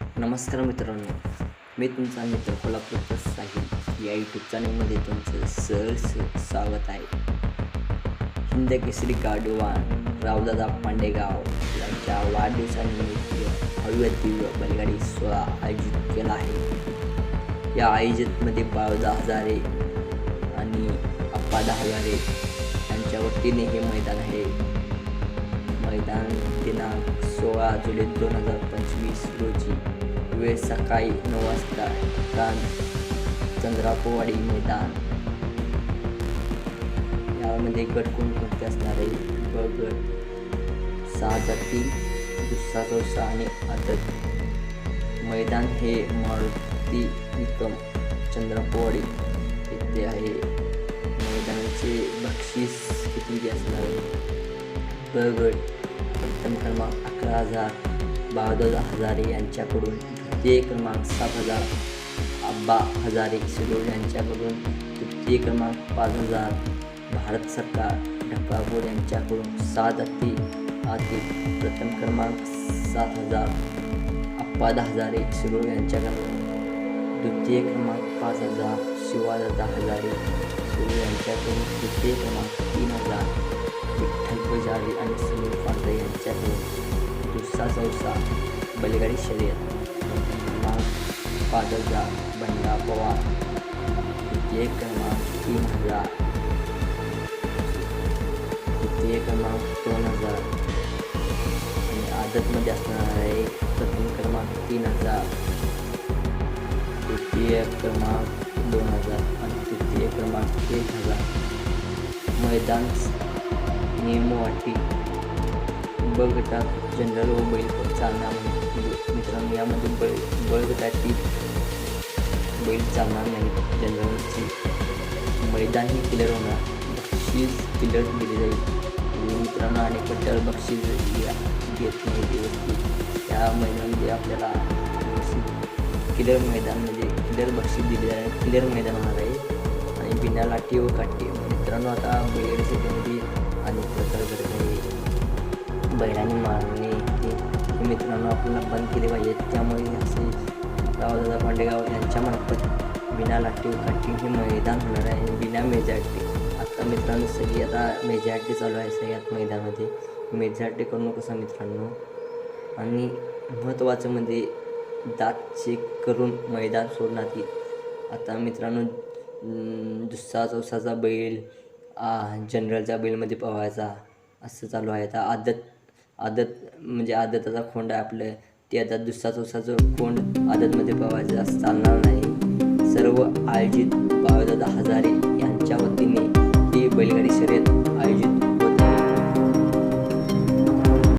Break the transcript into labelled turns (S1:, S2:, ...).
S1: नमस्कार मित्रांनो मी तुमचा मित्र कोल्हापूरचा साहिल या यूट्यूब चॅनलमध्ये तुमचं सहर्ष स्वागत आहे. हिंद केसरी गाडोवान रावदादा पांडेगाव यांच्या वाढदिवसानिमित्त भव्य दिव्य बैलगाडी सोहळा आयोजित केला आहे. या आयोजितमध्ये बावदा हजारे आणि अप्पादा हजारे यांच्या वतीने हे मैदान आहे. मैदान दिनांक सोळा जुलै दोन हजार पंचवीस रोजी वेळ सकाळी नऊ वाजता ठिकाण चंद्रापोवाडी मैदान. यामध्ये गट कोणकोणते असणार आहे ब गट सहा जाती दुसरा चौसा आणि आदत. मैदान हे मारुती निकम चंद्रापोवाडी येथे आहे. मैदानाचे बक्षीस किती असणार? आहे ब गट प्रथम क्रमांक अकरा हजार बहादोर हजारे यांच्याकडून तृतीय क्रमांक सात हजार अब्बा हजारे शिरोळ यांच्याकडून तृतीय क्रमांक पाच हजार भारत सरकार ढकापूर यांच्याकडून सात अति आतील प्रथम क्रमांक सात हजार अप्पादा हजारे शिरोळ यांच्याकडून द्वितीय क्रमांक पाच हजार शिवादादा हजारे सुरू यांच्याकडून तृतीय क्रमांक तीन हजार विठ्ठल पुजारी आणि सुनील पांढरे दुसरा चौसा बैलगाडी शर्यत प्रथम क्रमांक पाच बंडा पवार तृतीय क्रमांक तीन हजार तृतीय क्रमांक दोन हजार आणि आदतमध्ये असणार आहे प्रथम क्रमांक तीन हजार तृतीय क्रमांक दोन हजार आणि तृतीय क्रमांक एक हजार मैदान नियमवाटी ब गटात जनरल व बैल चालना मित्रांनो यामध्ये बैल बळ गटातील बैल चालणार नाही. जनरलची मैदान ही क्लिअर होणार. बक्षीस क्लिअर दिली जाईल. मित्रांनो अनेक पट्ट्यावर बक्षीस या घेत नाही व्यक्ती त्या मैदानामध्ये आपल्याला क्लिअर मैदान म्हणजे क्लिअर बक्षीस दिले आहे क्लिअर मैदान होणार आहे. आणि बिना लाठी व काठी मित्रांनो आता बैलगाडी शेतीमध्ये बैलांनी मारणे हे हे मित्रांनो आपल्याला बंद केले पाहिजेत. त्यामुळे असे रावदादा पांडेगाव यांच्या मार्फत बिना लाठी काठी हे मैदान होणार आहे. बिना मेजॉरिटी आता मित्रांनो सगळी आता मेजॉरिटी चालू आहे सगळ्यात मैदानामध्ये. मेजॉरिटी करू नकोसा मित्रांनो. आणि महत्त्वाचं म्हणजे दात चेक करून मैदान सोडण्यात येईल आता मित्रांनो दुसरा चौसाचा बैल जनरलच्या बैलमध्ये पवायचा असं चालू आहे. आता आदत आदत म्हणजे आदताचा खोंड आपलं. ते आता दुसरा चौसाचं खोंड आदतमध्ये पवायचं चालणार नाही. सर्व आयोजित बावदादा